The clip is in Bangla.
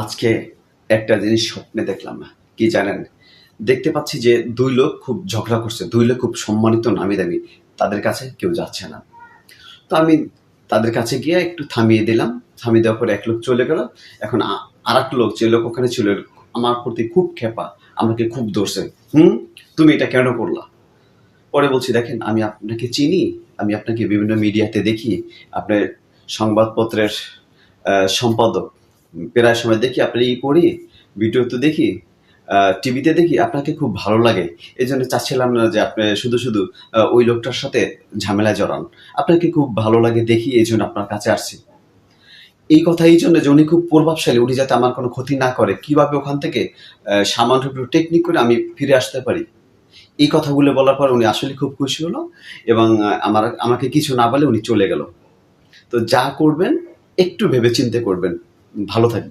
আজকে একটা জিনিস স্বপ্নে দেখলাম কি জানেন? দেখতে পাচ্ছি যে দুই লোক খুব ঝগড়া করছে, দুই লোক খুব সম্মানিত, নামি দামি, তাদের কাছে কেউ যাচ্ছে না। তো আমি তাদের কাছে গিয়ে একটু থামিয়ে দিলাম, থামিয়ে দেওয়ার পরে এক লোক চলে গেল। এখন আর এক লোক, যে লোক ওখানে ছিল, আমার প্রতি খুব খেপা আমাকে খুব দোষে হুম? তুমি এটা কেন করলা? পরে বলছি, দেখেন, আমি আপনাকে চিনি, আমি আপনাকে বিভিন্ন মিডিয়াতে দেখি, আপনার সংবাদপত্রের সম্পাদক প্রায় সময় দেখি, আপনি ই করি ভিডিও তো দেখি টিভিতে দেখি, আপনাকে খুব ভালো লাগে। এই জন্য চাচ্ছিলাম না যে আপনি শুধু শুধু ওই লোকটার সাথে ঝামেলায় জড়ান। আপনাকে খুব ভালো লাগে দেখি এই জন্য আপনার কাছে আসছি। এই কথা, এই জন্য যে উনি খুব প্রভাবশালী, উনি যাতে আমার কোনো ক্ষতি না করে, কীভাবে ওখান থেকে সামান্য একটু টেকনিক করে আমি ফিরে আসতে পারি? এই কথাগুলো বলার পর উনি আসলে খুব খুশি হলো এবং আমার, আমাকে কিছু না বলে উনি চলে গেল। তো যা করবেন, একটু ভেবে ভেবেচিন্তে করবেন। ভালো থাকবেন।